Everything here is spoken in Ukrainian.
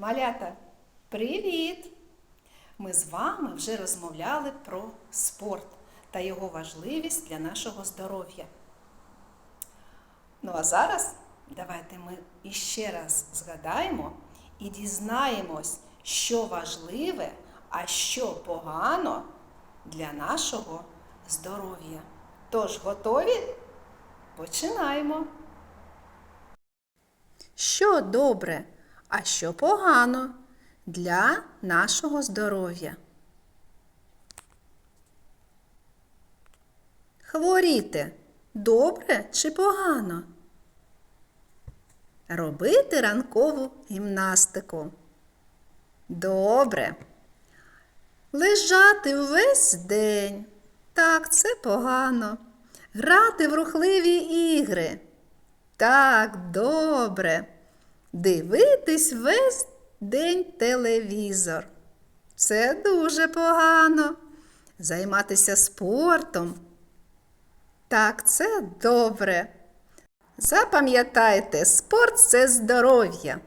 Малята, привіт! Ми з вами вже розмовляли про спорт та його важливість для нашого здоров'я. Ну а зараз давайте ми іще раз згадаємо і дізнаємось, що важливе, а що погано для нашого здоров'я. Тож готові? Починаємо. Що добре, а що погано для нашого здоров'я? Хворіти добре чи погано? Робити ранкову гімнастику. Добре. Лежати увесь день. Так, це погано. Грати в рухливі ігри. Так, добре. Дивитись весь день телевізор. Це дуже погано. Займатися спортом. Так, це добре. Запам'ятайте, спорт це здоров'я.